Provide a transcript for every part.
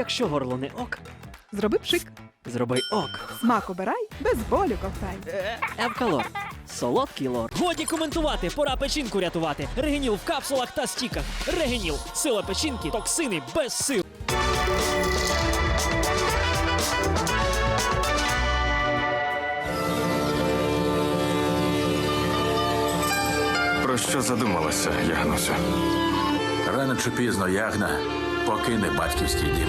Якщо горло не ок, Зроби пшик. зроби ок. Смак обирай, без болю ковтай. Евкалор. Солодкий лор. Годі коментувати, пора печінку рятувати. Регеніл в капсулах та стіках. Регеніл. Сила печінки, токсини без сил. Про що задумалася, Ягнусю? Рано чи пізно ягна покине батьківський дім.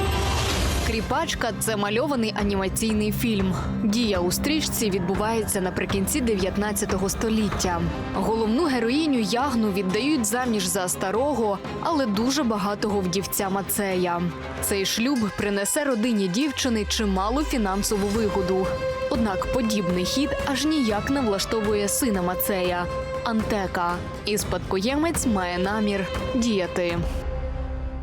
Кріпачка це мальований анімаційний фільм. Дія у стрічці відбувається наприкінці 19 століття. Головну героїню ягну віддають заміж за старого, але дуже багатого вдівця Мацея. Цей шлюб принесе родині дівчини чималу фінансову вигоду. Однак подібний хід аж ніяк не влаштовує сина Мацея Антека, і спадкоємець має намір діяти.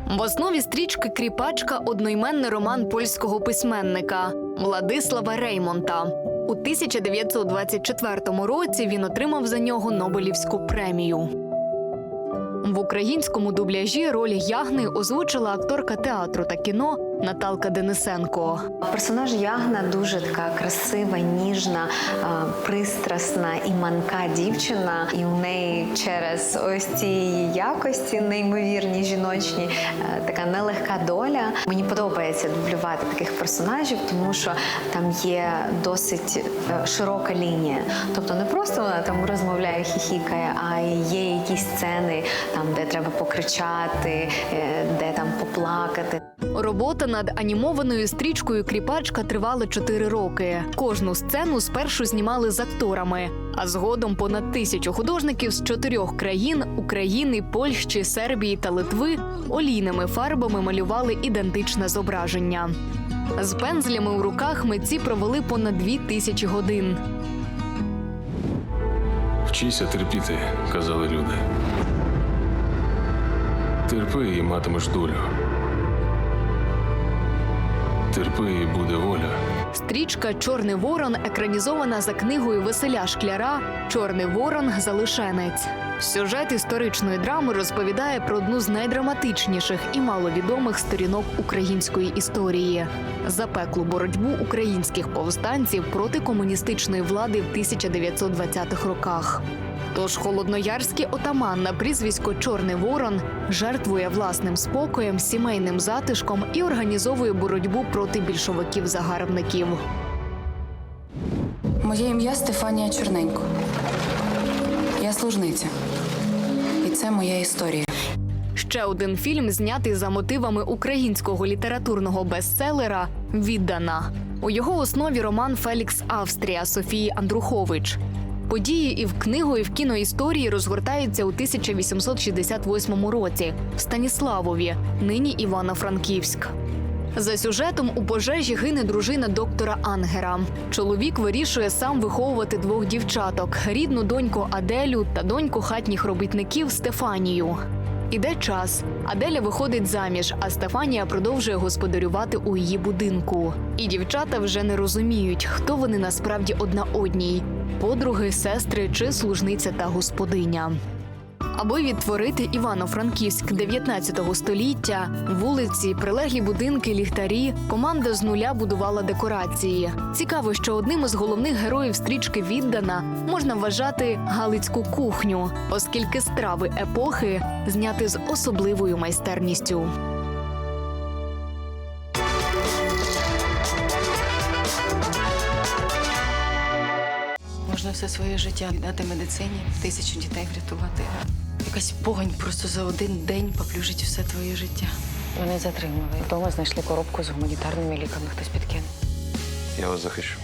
В основі стрічки Кріпачка одноіменний роман польського письменника Владислава Реймонта. У 1924 році він отримав за нього Нобелівську премію. В українському дубляжі роль Ягни озвучила акторка театру та кіно Наталка Денисенко. Персонаж Ягна дуже така красива, ніжна, пристрасна і манка дівчина. І у неї через ось ці якості, неймовірні жіночні, е, така нелегка доля. Мені подобається дублювати таких персонажів, тому що там є досить е, широка лінія. Тобто не просто вона там розмовляє, хіхікає, а є якісь сцени, там де треба покричати, е, де там поплакати. Робота над анімованою стрічкою Кріпачка тривала 4 роки. Кожну сцену спершу знімали з акторами, а згодом понад тисячу художників з чотирьох країн України, Польщі, Сербії та Литви олійними фарбами малювали ідентичне зображення. З пензлями у руках митці провели понад дві тисячі годин. Вчися терпіти, казали люди. Терпи і матимеш долю. Терпи і буде воля. Стрічка Чорний ворон екранізована за книгою Василя Шкляра Чорний ворон залишенець. Сюжет історичної драми розповідає про одну з найдраматичніших і маловідомих сторінок української історії запеклу боротьбу українських повстанців проти комуністичної влади в 1920-х роках. Тож холодноярський отаман на прізвисько Чорний Ворон жертвує власним спокоєм, сімейним затишком і організовує боротьбу проти більшовиків-загарбників. Моє ім'я Стефанія Чорненько. Служниця. І це моя історія. Ще один фільм знятий за мотивами українського літературного бестселера Віддана. У його основі роман Фелікс Австрія Софії Андрухович. Події і в книгу, і в кіноісторії розгортаються у 1868 році в Станіславові, нині Івано-Франківськ. За сюжетом у пожежі гине дружина доктора Ангера. Чоловік вирішує сам виховувати двох дівчаток: рідну доньку Аделю та доньку хатніх робітників Стефанію. Іде час. Аделя виходить заміж, а Стефанія продовжує господарювати у її будинку. І дівчата вже не розуміють, хто вони насправді одна одній: подруги, сестри чи служниця та господиня. Аби відтворити Івано-Франківськ 19 століття, вулиці, прилеглі будинки, ліхтарі, команда з нуля будувала декорації. Цікаво, що одним із головних героїв стрічки віддана можна вважати галицьку кухню, оскільки страви епохи зняти з особливою майстерністю. Можна все своє життя віддати медицині, тисячу дітей врятувати. Якась погань просто за один день поплюжить все твоє життя. Мене затримали. Вдома знайшли коробку з гуманітарними ліками. Хтось підкинув. Я вас захищу.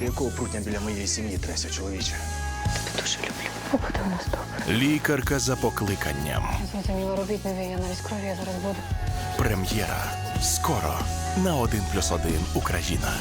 Якого прутня біля моєї сім'ї треся, чоловіче? Дуже люблю. Побуде у нас добре. Лікарка за покликанням. Зрозуміло, робіть не ви, я навіть крові я зараз буду. Прем'єра. Скоро на 1+,1 Україна.